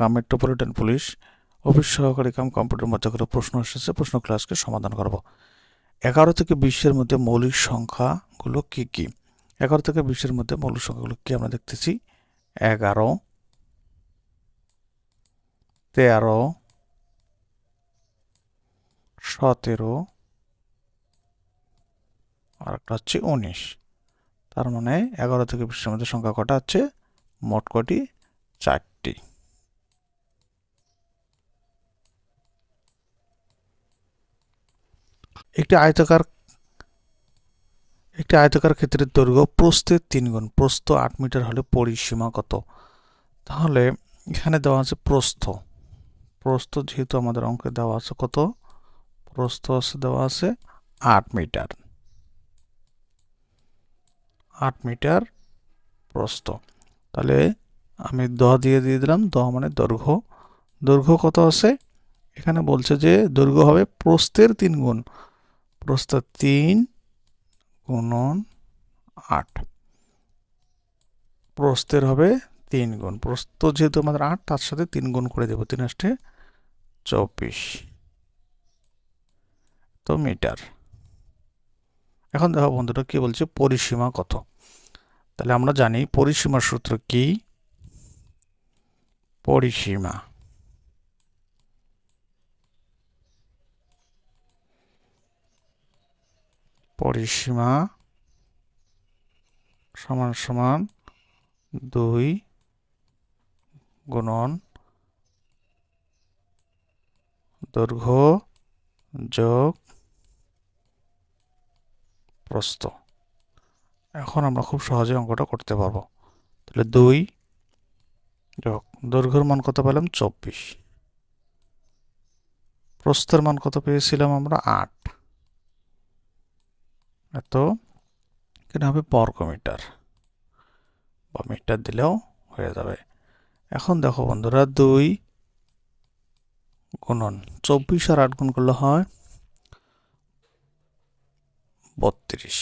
Dhaka metropolitan police office সহকারী cum computer মধ্যে করে প্রশ্ন এসেছে, প্রশ্ন ক্লাসকে সমাধান করব। এগারো থেকে বিশের মধ্যে মৌলিক সংখ্যাগুলো কি কি? এগারো থেকে বিশের মধ্যে মৌলিক সংখ্যাগুলো কি আমরা দেখতেছি? এগারো, তেরো, সতেরো আর একটা হচ্ছে উনিশ। তার মানে এগারো থেকে বিশের মধ্যে সংখ্যা কটা হচ্ছে মোট কটি? চারটি। একটি আয়তাকার একটি আয়তাকার ক্ষেত্রের দৈর্ঘ্য প্রস্থের তিন গুণ, প্রস্থ আট মিটার হলে পরিসীমা কত? তাহলে এখানে দেওয়া আছে প্রস্থ। প্রস্থ যেহেতু আমাদের অঙ্কে দেওয়া আছে কত? প্রস্থ আছে দেওয়া আছে আট মিটার। আট মিটার প্রস্থ। তাহলে আমি দ দিয়ে দিয়ে দিলাম, দ মানে দৈর্ঘ্য। দৈর্ঘ্য কত আছে? এখানে বলছে যে দৈর্ঘ্য হবে প্রস্থের তিন গুণ। প্রস্থ তিন গুণন আট। প্রস্থের হবে তিন গুণ। প্রস্থ যেহেতু আমাদের আট, তার সাথে তিন গুণ করে দেবো, তিন আষ্টে চব্বিশ। তো মিটার। এখন দেখো বন্ধুরা কি বলছে, পরিসীমা কত? তাহলে আমরা জানি পরিসীমার সূত্র কি? পরিসীমা। পরিসীমা সমান সমান দুই গুণন দৈর্ঘ্য যোগ প্রস্থ। এখন আমরা খুব সহজে অঙ্কটা করতে পারব। তাহলে দুই যোগ, দৈর্ঘ্যের মান কত পেলাম? চব্বিশ। প্রস্থের মান কত পেয়েছিলাম আমরা? আট। এত এখানে হবে বর্গ মিটার বা মিটার দিলেও হয়ে যাবে। এখন দেখো বন্ধুরা, দুই গুণন চব্বিশ আর আট গুণ করলে হয় বত্রিশ।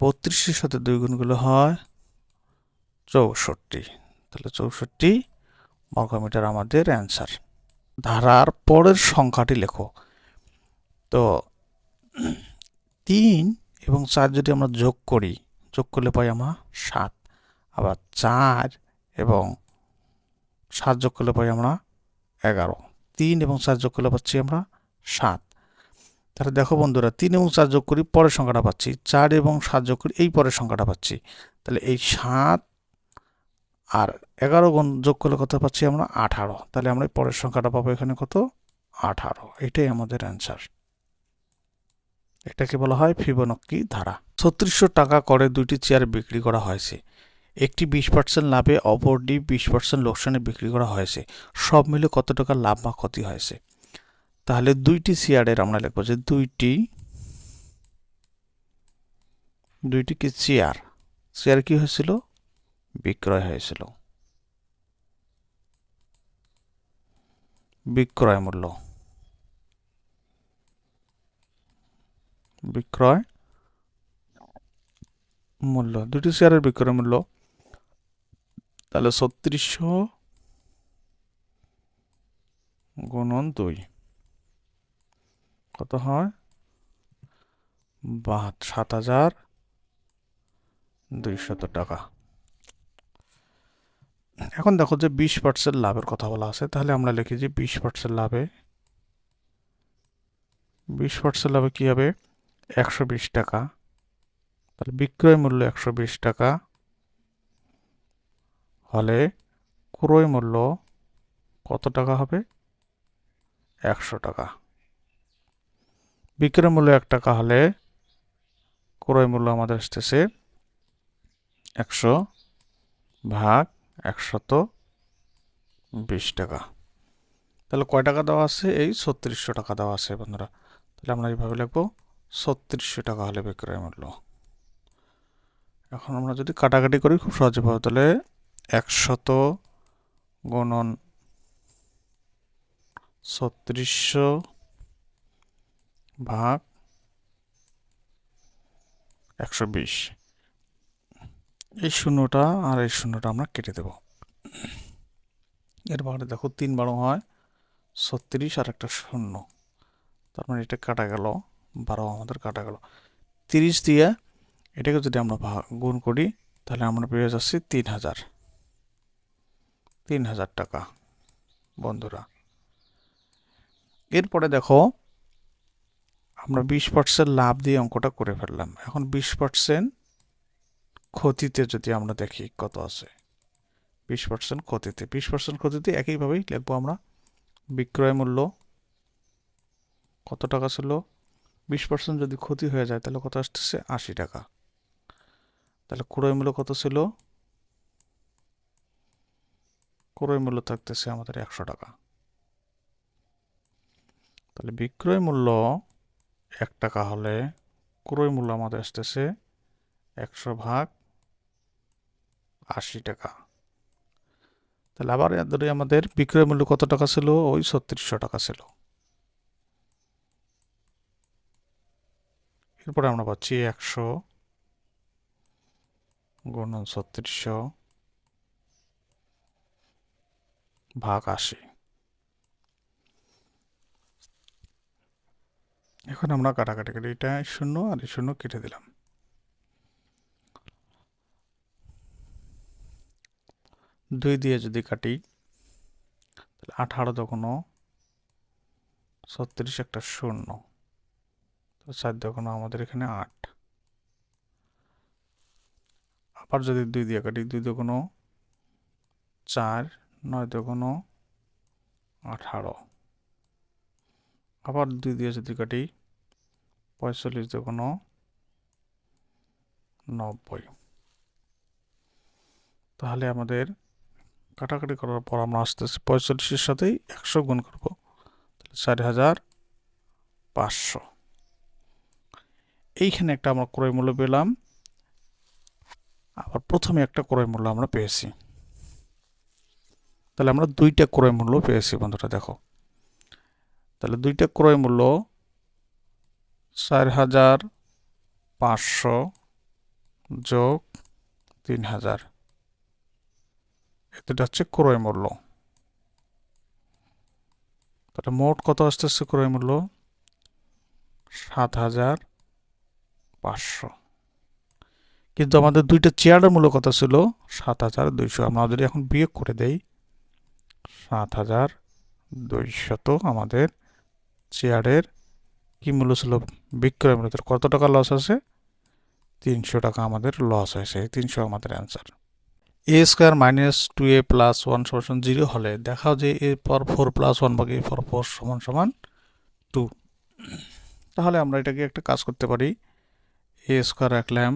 বত্রিশের সাথে দুই গুণ করলে হয় চৌষট্টি। তাহলে চৌষট্টি বর্গমিটার আমাদের অ্যান্সার। ধারার পরের সংখ্যাটি লেখো। তো তিন এবং চার যদি আমরা যোগ করি, যোগ করলে পাই আমরা সাত। আবার চার এবং সাত যোগ করলে পাই আমরা এগারো। তিন এবং চার যোগ করলে পাচ্ছি আমরা সাত। তাহলে দেখো বন্ধুরা, তিন এবং চার যোগ করি, পরের সংখ্যাটা পাচ্ছি। চার এবং সাত যোগ করি, এই পরের সংখ্যাটা পাচ্ছি। তাহলে এই সাত আর এগারো গুণ যোগ করলে কত পাচ্ছি আমরা আঠারো। তাহলে আমরা পরের সংখ্যাটা পাবো এখানে কত? আঠারো। এটাই আমাদের অ্যান্সার এটাকে বলা হয় ফিবোনক্কি ধারা। ছত্রিশশো টাকা করে দুইটি চেয়ার বিক্রি করা হয়েছে। একটি বিশ পার্সেন্ট লাভে, অপরটি বিশ পার্সেন্ট লোকসানে বিক্রি করা হয়েছে। সব মিলে কত টাকা লাভ বা ক্ষতি হয়েছে? তাহলে দুইটি চেয়ারের আমরা লিখব যে দুইটি দুইটি কি চেয়ার চেয়ার কি হয়েছিল? বিক্রয় হয়েছিল। বিক্রয় মূল্য। বিক্রয় মূল্য দুটি শেয়ারের বিক্রয় মূল্য। তাহলে ছত্রিশশো গুণন দুই। কত হয়? বাহাত, সাত হাজার দুইশত টাকা। এখন দেখো যে বিশ পার্সেন্ট লাভের কথা বলা আছে, তাহলে আমরা লিখি যে বিশ পার্সেন্ট লাভে, বিশ পার্সেন্ট লাভে কী হবে? একশো বিশ টাকা। তাহলে বিক্রয় মূল্য একশো বিশ টাকা। হলে ক্রয় মূল্য কত টাকা হবে? একশো টাকা। বিক্রয় মূল্য এক টাকা হলে ক্রয় মূল্য আমাদের আসতেছে একশো ভাগ একশত বিশ টাকা। তাহলে কয় টাকা দেওয়া আছে? এই ছত্রিশশো টাকা দেওয়া আছে বন্ধুরা। তাহলে আমরা এইভাবে লিখব। ছত্রিশশো টাকা হলে বিক্রয় মূল্য। এখন আমরা যদি কাটাকাটি করি খুব সহজে পাবো, তাহলে একশত গণন ছত্রিশশো ভাগ একশো বিশ। এই শূন্যটা আর এই শূন্যটা আমরা কেটে দেব। এরপরে দেখো তিন বারো হয়, ছত্রিশ আর একটা শূন্য। তার মানে এটা কাটা গেল। বারো আমাদের কাটা গেল তিরিশ দিয়ে এটাকে যদি আমরা গুণ করি, তাহলে আমরা পেয়ে যাচ্ছি তিন হাজার তিন হাজার টাকা, বন্ধুরা। এরপরে দেখো, আমরা বিশ পার্সেন্ট লাভ দিয়ে অঙ্কটা করে ফেললাম। এখন বিশ পার্সেন্ট ক্ষতিতে যদি আমরা দেখি কত আছে, বিশ পার্সেন্ট ক্ষতিতে। বিশ পার্সেন্ট ক্ষতিতে একইভাবেই লিখব আমরা বিক্রয় মূল্য, কত টাকা ছিল? বিশ পার্সেন্ট যদি ক্ষতি হয়ে যায়, তাহলে কত আসতেছে? আশি টাকা। তাহলে ক্রয় মূল্য কত ছিল? ক্রয় মূল্য থাকতেছে আমাদের একশো টাকা। তাহলে বিক্রয় মূল্য এক টাকা হলে ক্রয় মূল্য আমাদের আসতেছে একশো ভাগ আশি টাকা। তাহলে আবার ধরে আমাদের বিক্রয় মূল্য কত টাকা ছিল? ওই ছত্রিশশো টাকা ছিল। এরপরে আমরা পাচ্ছি একশো গুণন ছত্রিশশো ভাগ আশি। এখন আমরা কাটাকাটি করি। এটা শূন্য আর এই শূন্য কেটে দিলাম। দুই দিয়ে যদি কাটি, তাহলে আঠারো দোকানো ছত্রিশ একটা শূন্য। তো চার দোকানো আমাদের এখানে আট। আবার যদি দুই দিয়ে কাটি, দুই দোকানো চার, নয় দোকানো আঠারো। আবার দুই দিয়ে যদি কাটি, পঁয়তাল্লিশ দোকানো নব্বই। তাহলে আমাদের কাটাকাটি করার পর আমরা আসতেছি পঁয়তাল্লিশের সাথেই একশো গুণ করব। তাহলে চার হাজার পাঁচশো। এইখানে একটা আমরা ক্রয় মূল্য পেলাম। আবার প্রথমে একটা ক্রয় মূল্য আমরা পেয়েছি। তাহলে আমরা দুইটা ক্রয় মূল্য পেয়েছি বন্ধুরা, দেখো। তাহলে দুইটা ক্রয় মূল্য চার হাজার পাঁচশো যোগ তিন হাজার। এটা হচ্ছে ক্রয় মূল্য। তাহলে মোট কত আসতেছে ক্রয় মূল্য? সাত হাজার পাঁচশো। কিন্তু আমাদের দুইটা চেয়ারের মূল্য ছিল? সাত হাজার দুইশো। আমরা যদি এখন বিয়োগ করে দেই, সাত হাজার দুইশত আমাদের চেয়ারের কি মূল্য ছিল? বিক্রয় মূল্য। কত টাকা লস আছে? তিনশো টাকা আমাদের লস হয়েছে। তিনশো আমাদের answer a square minus two a plus one সমান জিরো হলে দেখাও যে এ পর ফোর প্লাস ওয়ান এ পর ফোর সমান সমান টু তাহলে আমরা এটাকে একটা কাজ করতে পারি। এ স্কোয়ার রাখলাম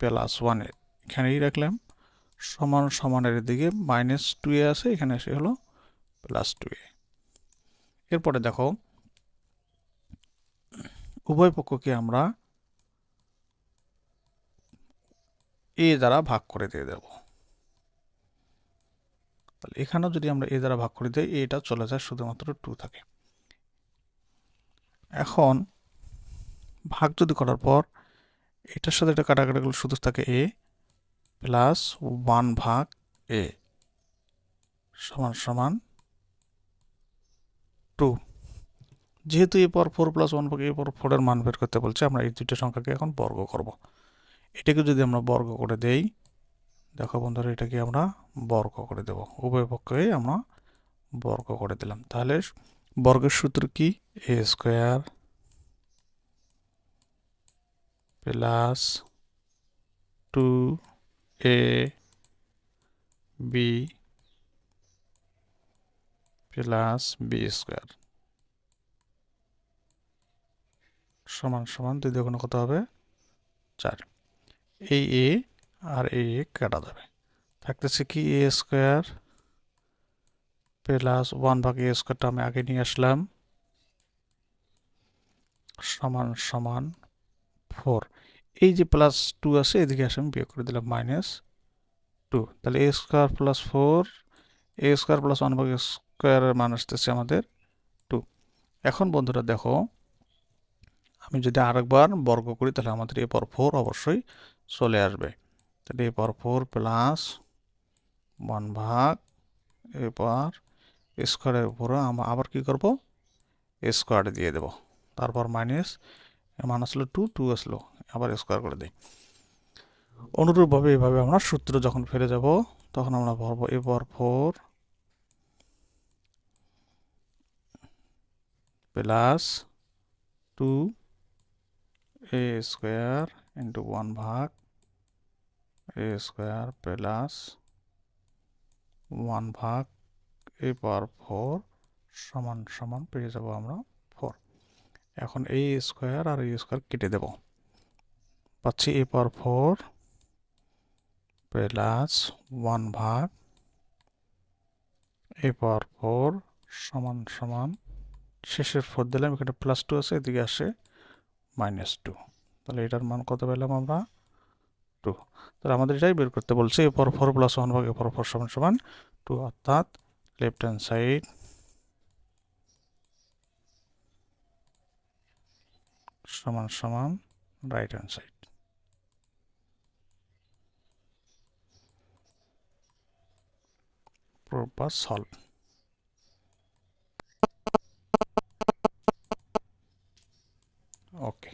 প্লাস ওয়ানের এখানেই রাখলাম। সমান সমানের দিকে মাইনাস টু এ আছে, এখানে এসে হলো প্লাস টু এ। এরপরে দেখো, উভয় পক্ষকে আমরা এ দ্বারা ভাগ করে দিয়ে দেব। তাহলে এখানেও যদি আমরা এ দ্বারা ভাগ করে দিই, এটা চলে যায় শুধুমাত্র টু থাকে। এখন ভাগ যদি করার পর এটার সাথে এটা কাটাকাটি করলে শুধু থাকে এ প্লাস ওয়ান ভাগ এ সমান সমান টু যেহেতু এ পর ফোর প্লাস ওয়ান ভাগ এ পর ফোরের মান বের করতে বলছে, আমরা এই দুইটা সংখ্যাকে এখন বর্গ করব। এটাকে যদি আমরা বর্গ করে দেই, দেখো বন্ধুরা, এটাকে আমরা বর্গ করে দেব। উভয় পক্ষে আমরা বর্গ করে দিলাম। তাহলে বর্গের সূত্র কি? A square plus two a b plus b square. সমান সমান দুই দ্বিগুণ কত হবে চার। এই এ আর এ কাটা যাবে থাকতেছে কি এ স্কোয়ার প্লাস ওয়ান ভাগ এ স্কোয়ারটা আমি আগে নিয়ে আসলাম। সমান সমান ফোর এই যে প্লাস টু আছে, এদিকে আসে, আমি বিয়োগ করে দিলাম মাইনাস টু তাহলে a square plus four a square plus one ভাগ স্কোয়ারের মান আসতেছে আমাদের টু এখন বন্ধুরা দেখো, আমি যদি আরেকবার বর্গ করি, তাহলে আমাদের এ পর ফোর অবশ্যই চলে আসবে। তাহলে এ পর ফোর প্লাস ওয়ান ভাগ এবার স্কোয়ারের উপরে আমরা আবার কি করব? স্কোয়ার দিয়ে দেব। তারপর মাইনাস মান আসলো টু টু আসলো। আবার স্কোয়ার করে দিই। অনুরূপভাবে এভাবে আমরা সূত্র যখন ফেলে যাব, তখন আমরা বলব এবার four plus two a square into one ভাগ এ স্কোয়ার প্লাস ওয়ান ভাগ এ পাওয়ার ফোর সমান সমান পেয়ে যাব আমরা এখন এই স্কোয়ার আর এই স্কোয়ার কেটে দেব। পাচ্ছি a power four plus one ভাগ এ পাওয়ার ফোর সমান সমান শেষের ফোর দিলাম, এখানে প্লাস টু আছে, এদিকে আসে মাইনাস টু তাহলে এটার মান কত পেলাম আমরা? টু তাহলে আমাদের এটাই বের করতে বলছে এ পর ফোর প্লাস ওয়ান ভাগ এ পর ফোর সমান সমান টু অর্থাৎ লেফট হ্যান্ড সাইড সমান সমান রাইট হ্যান্ড সাইড প্রুফ বা সলভ ওকে